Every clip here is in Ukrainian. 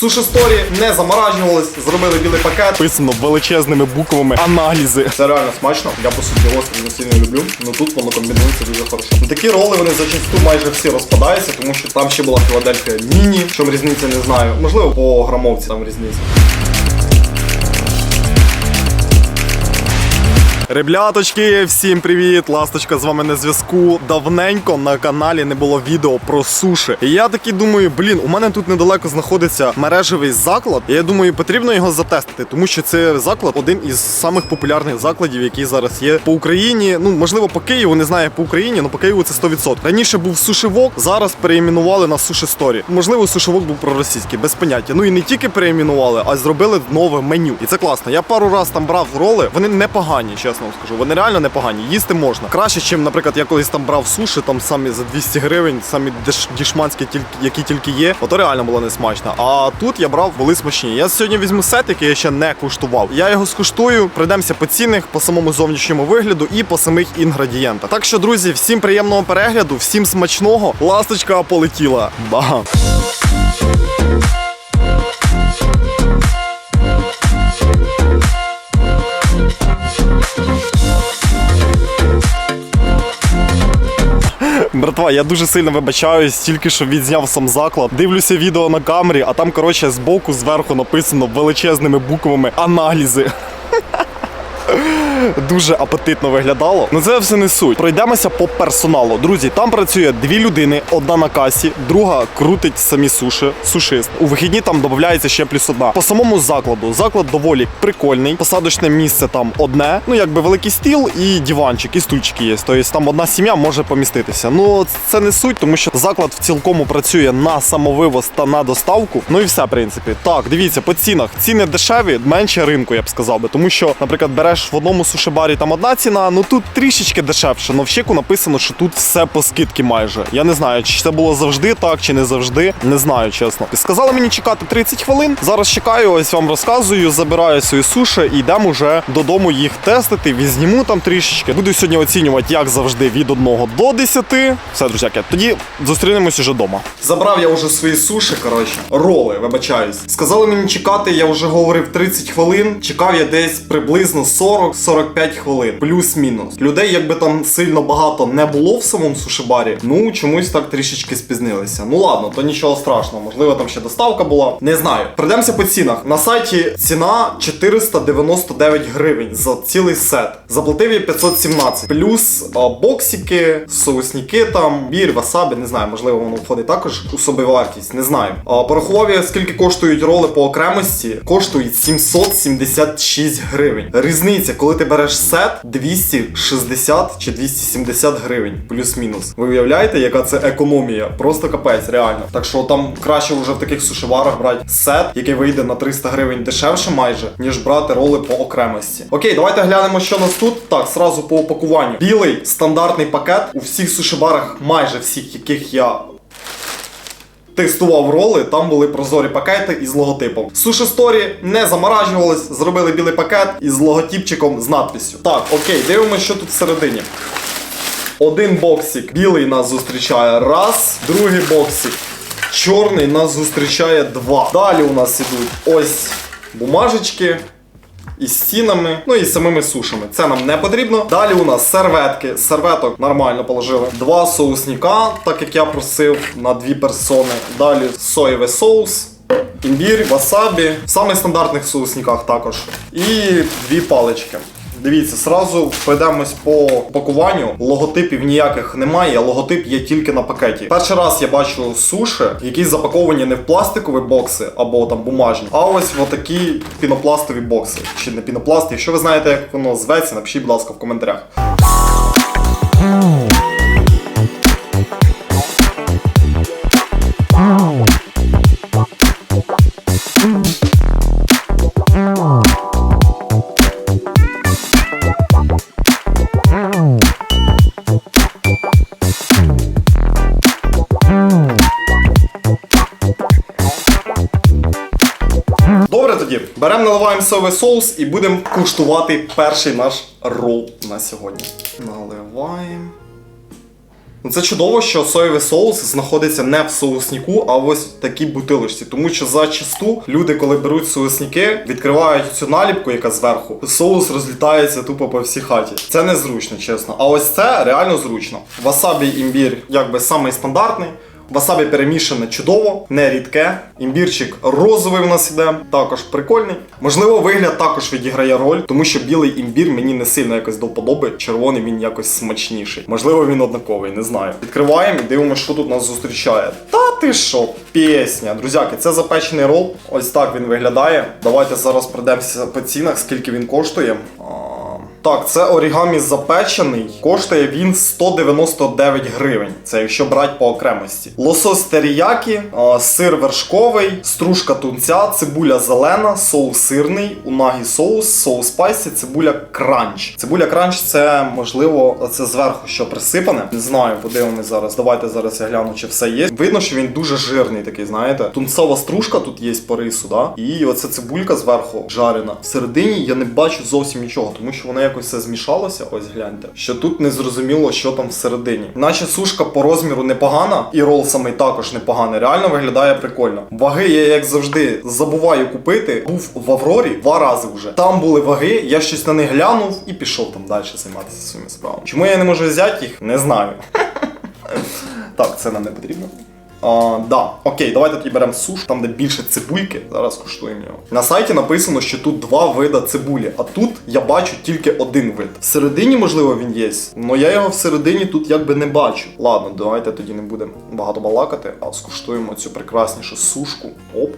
Суші сторі не заморажувались, зробили білий пакет. Писано величезними буквами аналізи. Це реально смачно. Я по суті гостри не сильно люблю. Ну тут воно комбінується дуже хорошо. Ну, Такі роли вони зачасту майже всі розпадаються, тому що там ще була Філадельфія міні. В чому різниця не знаю. Можливо, по грамовці там різниця. Ребляточки, всім привіт! Ласточка з вами на зв'язку. Давненько на каналі не було відео про суші. І я такий думаю, блін, у мене тут недалеко знаходиться мережевий заклад. І я думаю, потрібно його затестити, тому що це заклад один із самих популярних закладів, які зараз є по Україні. Ну можливо, по Києву не знаю по Україні, але по Києву це 100%. Раніше був сушивок, зараз переіменували на суші сторі. Можливо, сушивок був проросійський, без поняття. Ну і не тільки переіменували, а й зробили нове меню. І це класно. Я пару раз там брав роли. Вони непогані, чесно вам скажу. Вони реально непогані. Їсти можна. Краще, ніж, наприклад, я колись там брав суші, там самі за 200 гривень, самі дішманські, які тільки є. Ото реально було не смачно. А тут я брав були смачні. Я сьогодні візьму сет, який я ще не куштував. Я його скуштую, пройдемося по цінних, по самому зовнішньому вигляду і по самих інгредієнтах. Так що, друзі, всім приємного перегляду, всім смачного. Ласточка полетіла. Бага. Братва, я дуже сильно вибачаюсь, тільки що відзняв сам заклад. Дивлюся відео на камері, а там, коротше, збоку зверху написано величезними буквами аналізи. Дуже апетитно виглядало. Ну це все не суть. Пройдемося по персоналу. Друзі, там працює дві людини: одна на касі, друга крутить самі суші, сушист. У вихідні там додається ще плюс одна. По самому закладу заклад доволі прикольний. Посадочне місце там одне. Ну якби великий стіл і диванчик, і стульчики є. Тобто там одна сім'я може поміститися. Ну це не суть, тому що заклад в цілкому працює на самовивоз та на доставку. Ну і все, в принципі. Так, дивіться, по цінах. Ціни дешеві, менше ринку, я б сказав би. Тому що, наприклад, береш в одному сушибарі там одна ціна, ну тут трішечки дешевше. Но в чеку написано, що тут все по скидки майже. Я не знаю, чи це було завжди так, чи не завжди. Не знаю, чесно. Сказали мені чекати 30 хвилин. Зараз чекаю, ось вам розказую, забираю свої суші і йдемо вже додому їх тестити. Візніму там трішечки. Буду сьогодні оцінювати, як завжди, від 1 до 10. Все, друзяки, тоді зустрінемось уже вдома. Забрав я вже свої суші, коротше, роли, вибачаюсь. Сказали мені чекати, я вже говорив 30 хвилин. Чекав я десь приблизно 40-45 хвилин, плюс-мінус. Людей, якби там сильно багато не було в самому сушибарі, ну чомусь так трішечки спізнилися. Ну ладно, то нічого страшного. Можливо, там ще доставка була. Не знаю. Пройдемося по цінах. На сайті ціна 499 гривень за цілий сет. Заплатив я 517. Плюс а, боксики, соусніки там, бір, васабі, не знаю, можливо, воно входить також у собівартість, не знаю. А, порахував я, скільки коштують роли по окремості. Коштують 776 гривень. Різниця, коли ти береш сет 260 чи 270 гривень, плюс-мінус. Ви уявляєте, яка це економія? Просто капець, реально. Так що там краще вже в таких сушиварах брати сет, який вийде на 300 гривень дешевше майже, ніж брати роли по окремості. Окей, давайте глянемо, що нас тут. Так, сразу по упакуванню. Білий стандартний пакет у всіх сушибарах, майже всіх, яких я тестував роли, там були прозорі пакети із логотипом. Суші сторі не заморажувались, зробили білий пакет із логотипчиком з надписю. Так, окей, дивимося, що тут всередині. Один боксик білий нас зустрічає раз, другий боксик. Чорний нас зустрічає два. Далі у нас ідуть ось бумажечки. Із стінами, ну і самими сушами. Це нам не потрібно. Далі у нас серветки. Серветок нормально положили. Два соусника, так як я просив, на дві персони. Далі соєвий соус. Імбір, васабі, в самих стандартних соусниках також. І дві палички. Дивіться, сразу пройдемось по пакуванню. Логотипів ніяких немає, логотип є тільки на пакеті. Перший раз я бачу суші, які запаковані не в пластикові бокси або там бумажні, а ось в такі пінопластові бокси. Чи не пінопласт. Якщо ви знаєте, як воно зветься, напишіть, будь ласка, в коментарях. Наливаємо соєвий соус і будемо куштувати перший наш рол на сьогодні. Наливаємо. Ну це чудово, що соєвий соус знаходиться не в соусніку, а ось в такій бутилочці. Тому що зачасту люди, коли беруть соусніки, відкривають цю наліпку, яка зверху, соус розлітається тупо по всій хаті. Це незручно, чесно. А ось це реально зручно. Васабі імбір, якби самий стандартний. Васабі перемішане чудово, не рідке. Імбірчик розовий у нас іде, також прикольний. Можливо, вигляд також відіграє роль, тому що білий імбір мені не сильно якось до вподоби, червоний він якось смачніший. Можливо, він однаковий, не знаю. Відкриваємо і дивимося, що тут нас зустрічає. Та ти що, пісня. Друзяки, це запечений рол. Ось так він виглядає. Давайте зараз пройдемося по цінах, скільки він коштує. Так, це орігамі запечений. Коштує він 199 гривень. Це якщо брати по окремості. Лосось теріякі, сир вершковий, стружка тунця, цибуля зелена, соус сирний, унагі соус, соус спайсі, цибуля кранч. Цибуля кранч це можливо це зверху що присипане. Не знаю, подивимось зараз. Давайте зараз я гляну, чи все є. Видно, що він дуже жирний такий, знаєте. Тунцова стружка тут є по рису, да? І оця цибулька зверху жарена. Всередині я не бачу зовсім нічого, тому що воно якось все змішалося. Ось гляньте. Що тут не зрозуміло, що там всередині. Наче сушка по розміру непогана, і рол самий також непоганий. Реально виглядає прикольно. Ваги я, як завжди, забуваю купити. Був в Аврорі два рази вже. Там були ваги, я щось на них глянув і пішов там далі займатися своїми справами. Чому я не можу взяти їх? Не знаю. Так, це нам не потрібно. А, да, окей, давайте тоді беремо суш, там де більше цибульки. Зараз куштуємо його. На сайті написано, що тут два вида цибулі, а тут я бачу тільки один вид. Всередині, можливо, він є, але я його всередині тут якби не бачу. Ладно, давайте тоді не будемо багато балакати, а скуштуємо цю прекраснішу сушку. Оп.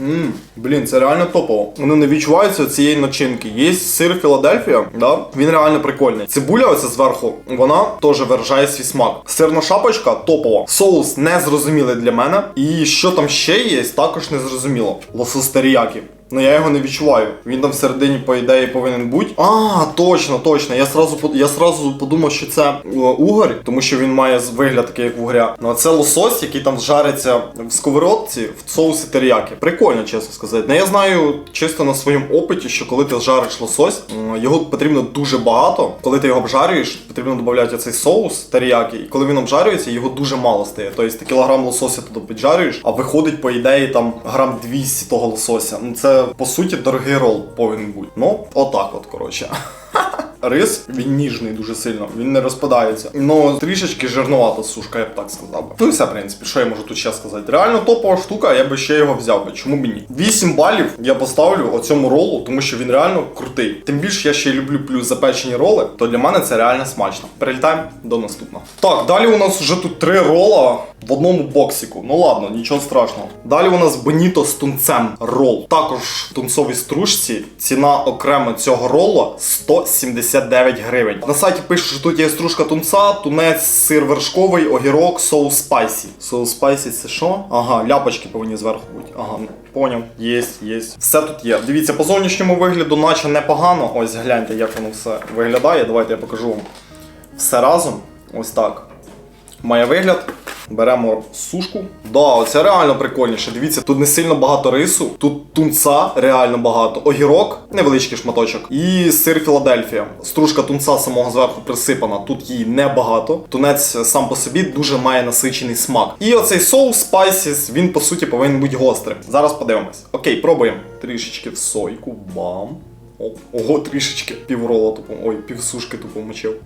Ммм, блін, це реально топово. Воно не відчувається цієї начинки. Є сир Філадельфія, да? він реально прикольний. Цибуля оця зверху, вона теж виражає свій смак. Сирна шапочка топова. Соус не зрозумілий для мене. І що там ще є, також не зрозуміло. Лосос теріякі. Ну я його не відчуваю. Він там всередині, по ідеї, повинен бути. А, точно, точно. Я сразу я сразу подумав, що це е, угорь, тому що він має вигляд такий, як вугря. Ну а це лосось, який там жариться в сковородці в соусі теріяки. Прикольно, чесно сказати. Ну я знаю чисто на своєму опиті, що коли ти жариш лосось, його потрібно дуже багато. Коли ти його обжарюєш, потрібно додати цей соус теріяки. І коли він обжарюється, його дуже мало стає. Тобто ти кілограм лосося туди піджарюєш, а виходить, по ідеї, там грам 200 того лосося. Ну це по суті дорогий рол повинен бути. Ну, отак от, коротше. Рис він ніжний дуже сильно, він не розпадається. Ну трішечки жирнувата сушка, я б так сказав би. Ну все, в принципі, що я можу тут ще сказати? Реально топова штука, я би ще його взяв би. Чому б ні? 8 балів я поставлю оцьому ролу, тому що він реально крутий. Тим більше я ще й люблю плюс запечені роли, то для мене це реально смачно. Перелітаємо до наступного. Так, далі у нас вже тут три рола в одному боксику. Ну ладно, нічого страшного. Далі у нас Беніто з тунцем рол. Також в тунцовій стружці. Ціна окремо цього рола 179 гривень. На сайті пишуть, що тут є стружка тунца, тунець, сир вершковий, огірок, соус спайсі. Соус спайсі це що? Ага, ляпочки повинні зверху бути. Ага, ну поняв. Єсть, єсть. Все тут є. Дивіться, по зовнішньому вигляду, наче непогано. Ось гляньте, як воно все виглядає. Давайте я покажу вам все разом. Ось так. Має вигляд. Беремо сушку. Да, оце реально прикольніше. Дивіться, тут не сильно багато рису, тут тунца реально багато. Огірок, невеличкий шматочок. І сир Філадельфія. Стружка тунца самого зверху присипана. Тут її небагато. Тунець сам по собі дуже має насичений смак. І оцей соус спайсіс, він по суті повинен бути гострим. Зараз подивимось. Окей, пробуємо. Трішечки в сойку. Бам. Ого, трішечки. Піврола тупо. Ой, півсушки тупо мочив.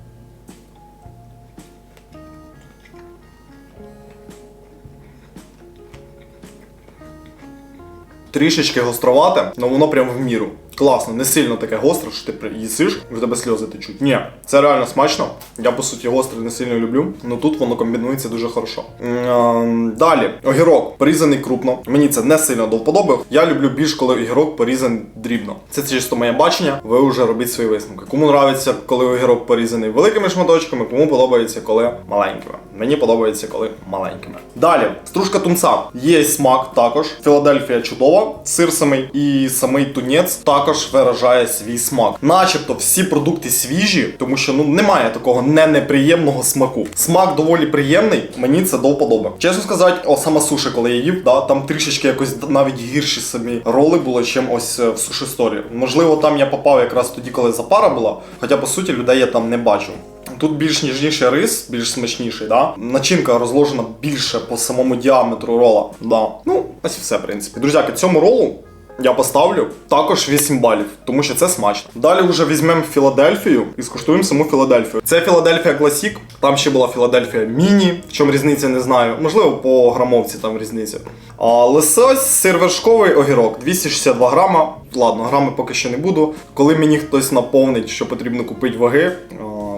Трішечки гостровате, але воно прям в міру. Класно, не сильно таке гостре, що ти їсиш, і в тебе сльози течуть. Ні, це реально смачно. Я по суті гостре не сильно люблю, але тут воно комбінується дуже хорошо. М, е, Далі, огірок порізаний крупно. Мені це не сильно до вподоби. Я люблю більш, коли огірок порізаний дрібно. Це чисто моє бачення. Ви вже робіть свої висновки. Кому нравиться, коли огірок порізаний великими шматочками, кому подобається, коли маленькими. Мені подобається, коли маленькими. Далі, стружка тунца. Є смак також. Філадельфія чудова, сир самий і самий тунець також також виражає свій смак. Начебто всі продукти свіжі, тому що ну немає такого не неприємного смаку. Смак доволі приємний, мені це до вподоби. Чесно сказати, о, сама суші, коли я їв, да, там трішечки якось навіть гірші самі роли були, чим ось е, в суші сторі. Можливо, там я попав якраз тоді, коли запара була, хоча по суті людей я там не бачу. Тут більш ніжніший рис, більш смачніший, да? Начинка розложена більше по самому діаметру рола. Да. Ну, ось і все, в принципі. Друзяки, цьому ролу я поставлю також 8 балів, тому що це смачно. Далі вже візьмемо Філадельфію і скуштуємо саму Філадельфію. Це Філадельфія Класік, там ще була Філадельфія Міні, в чому різниця не знаю. Можливо, по грамовці там різниця. А лосось, сир вершковий, огірок 262 грама. Ладно, грами поки що не буду. Коли мені хтось наповнить, що потрібно купити ваги,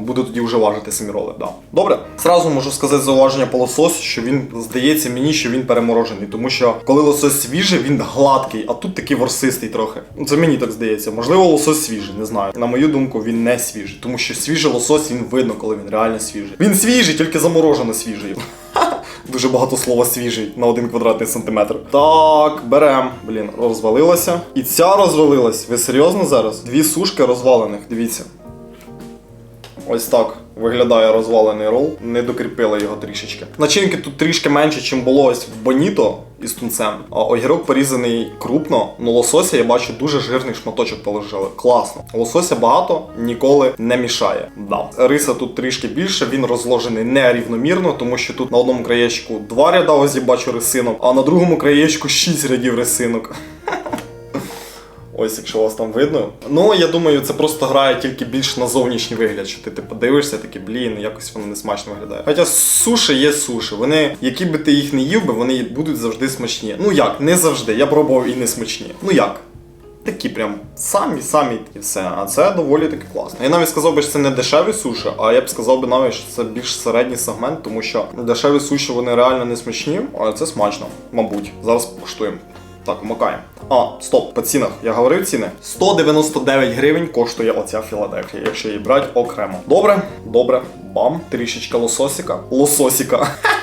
буду тоді вже важити самі роли. Да. Добре, зразу можу сказати зауваження по лососю, що він здається мені, що він переморожений, тому що коли лосось свіжий, він гладкий, а тут такий ворсистий трохи. Ну, Це мені так здається. Можливо, лосось свіжий, не знаю. На мою думку, він не свіжий, тому що свіжий лосось він видно, коли він реально свіжий. Він свіжий, тільки заморожено свіжий. Дуже багато слова свіжий на один квадратний сантиметр. Так, берем. Блін, розвалилася. І ця розвалилась. Ви серйозно зараз? Дві сушки розвалених, дивіться. Ось так виглядає розвалений рол. Не докріпили його трішечки. Начинки тут трішки менше, ніж було ось в Боніто із тунцем. А огірок порізаний крупно, но лосося я бачу дуже жирний шматочок положили. Класно. Лосося багато, ніколи не мішає. Да. Риса тут трішки більше, він розложений нерівномірно, тому що тут на одному краєчку два ряда я бачу рисинок, а на другому краєчку шість рядів рисинок. Ось, якщо вас там видно. Ну, я думаю, це просто грає тільки більш на зовнішній вигляд, що ти типу дивишся, такий, блін, якось воно не смачно виглядає. Хоча суші є суші. Вони, які би ти їх не їв би, вони будуть завжди смачні. Ну як, не завжди. Я пробував і не смачні. Ну як? Такі прям самі, самі і все. А це доволі таки класно. Я навіть сказав би, що це не дешеві суші, а я б сказав би навіть, що це більш середній сегмент, тому що дешеві суші вони реально не смачні, але це смачно, мабуть. Зараз покуштуємо. Так, вмикаємо. А, стоп, по цінах. Я говорив ціни. 199 гривень коштує оця Філадельфія, якщо її брати окремо. Добре, добре. Бам. Трішечка лососіка. Лососіка.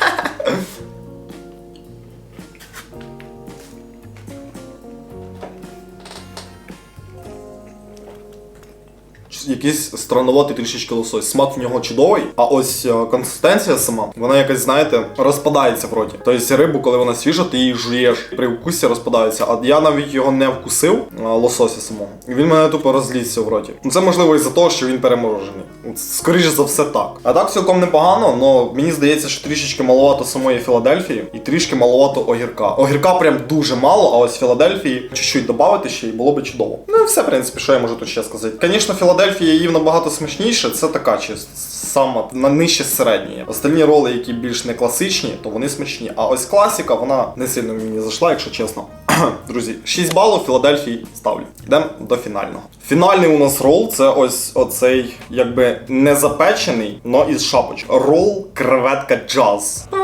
Якийсь странноватий трішечки лосось. Смак в нього чудовий, а ось е, консистенція сама, вона якась, знаєте, розпадається в. Тобто рибу, коли вона свіжа, ти її жуєш. При вкусі розпадається. А я навіть його не вкусив, лосося самого. І він мене тупо розлізся в роті. Це можливо із-за того, що він переморожений. Скоріше за все так. А так цілком непогано, але мені здається, що трішечки маловато самої Філадельфії і трішки маловато огірка. Огірка прям дуже мало, а ось Філадельфії чуть-чуть додати ще і було би чудово. Ну і все, в принципі, що я можу тут ще сказати. Звісно, Філадельфія їв набагато смачніше, це така чисто сама на нижче середньої. Остальні роли, які більш не класичні, то вони смачні. А ось класіка, вона не сильно мені зайшла, якщо чесно. Друзі, 6 балів Філадельфії ставлю. Йдемо до фінального. Фінальний у нас рол це ось оцей, якби не запечений, но із шапочок. Рол креветка джаз.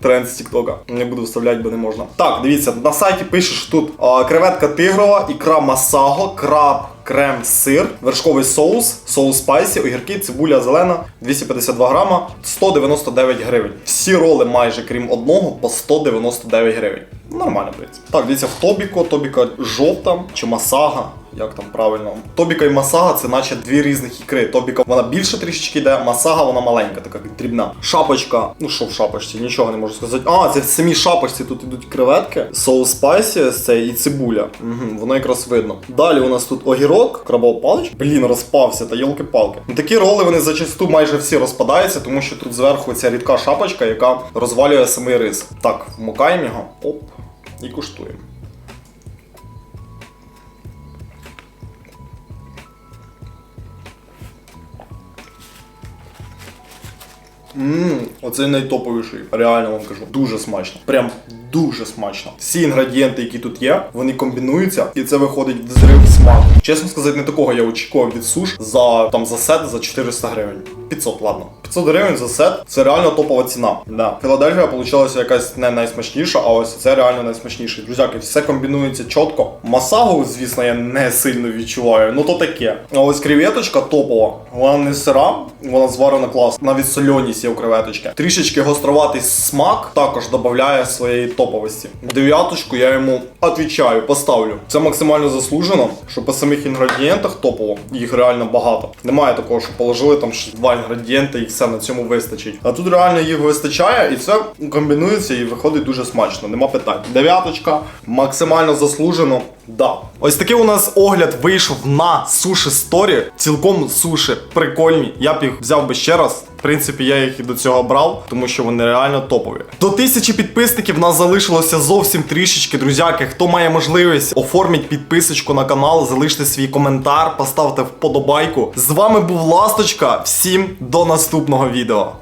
Тренд з Тіктока. Не буду вставляти, бо не можна. Так, дивіться, на сайті пише, що тут креветка тигрова, ікра масаго, краб, крем, сир, вершковий соус, соус спайсі, огірки, цибуля зелена, 252 грама, 199 гривень. Всі роли майже крім одного по 199 гривень. Нормально, в. Так, дивіться, в Тобіко, Тобіка жовта чи масага. Як там правильно? Тобіка і масага це наче дві різних ікри. Тобіка вона більше трішечки йде, масага вона маленька, така дрібна. Шапочка, ну що в шапочці, нічого не можу сказати. А, це в самій шапочці тут ідуть креветки, соус спайсі з цей і цибуля. Угу, воно якраз видно. Далі у нас тут огірок, крабова паличка. Блін, розпався, та йолки-палки. Ну, Такі роли вони зачасту майже всі розпадаються, тому що тут зверху ця рідка шапочка, яка розвалює самий рис. Так, вмикаємо його, оп, і куштуємо. Ммм, оце найтоповіший. Реально вам кажу. Дуже смачно. Прям дуже смачно. Всі інгредієнти, які тут є, вони комбінуються, і це виходить взрив смаку. Чесно сказати, не такого я очікував від суш за там за сет за 400 гривень. 500, ладно. 500 гривень за сет це реально топова ціна. Да. Філадельфія вийшла якась не найсмачніша, а ось це реально найсмачніше. Друзяки, все комбінується чітко. Масагу, звісно, я не сильно відчуваю, ну то таке. А ось креветочка топова. Вона не сира, вона зварена класно. Навіть сольоність є у креветочки. Трішечки гостроватий смак також додає своєї топовості. Дев'яточку я йому відвічаю, поставлю. Це максимально заслужено, що по самих інгредієнтах топово, їх реально багато. Немає такого, що положили там ще два інгредієнти і все на цьому вистачить. А тут реально їх вистачає, і це комбінується і виходить дуже смачно. Нема питань. Дев'яточка, максимально заслужено. Да. Ось такий у нас огляд вийшов на суші сторі. Цілком суші прикольні. Я б їх взяв би ще раз. Принципі, я їх і до цього брав, тому що вони реально топові. До тисячі підписників нас залишилося зовсім трішечки, друзяки. Хто має можливість, оформіть підписочку на канал, залиште свій коментар, поставте вподобайку. З вами був Ласточка. Всім до наступного відео.